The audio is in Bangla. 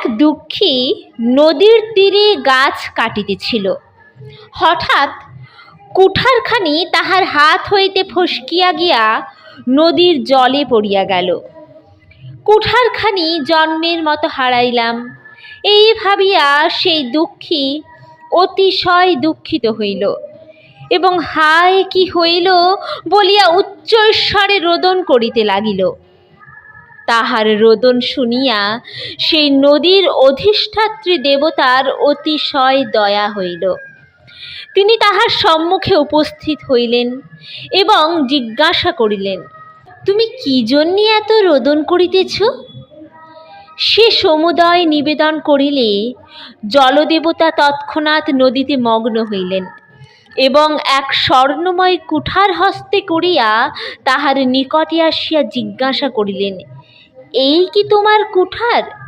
এক দুঃখী নদীর তীরে গাছ কাটিতেছিল। হঠাৎ কুঠারখানি তাহার হাত হইতে ফসকিয়া গিয়া নদীর জলে পড়িয়া গেল। কুঠারখানি জন্মের মতো হারাইলাম। এই ভাবিয়া সেই দুঃখী অতিশয় দুঃখিত হইল এবং হায় কি হইল বলিয়া উচ্চস্বরে রোদন করিতে লাগিল। তাহার রোদন শুনিয়া সেই নদীর অধিষ্ঠাত্রী দেবতার অতিশয় দয়া হইল। তিনি তাহার সম্মুখে উপস্থিত হইলেন এবং জিজ্ঞাসা করিলেন, তুমি কি জন্যে এত রোদন করিতেছ? সে সমুদয় নিবেদন করিলে জলদেবতা তৎক্ষণাৎ নদীতে মগ্ন হইলেন এবং এক স্বর্ণময় কুঠার হস্তে করিয়া তাহার নিকটে আসিয়া জিজ্ঞাসা করিলেন এই কি তোমার কুঠার?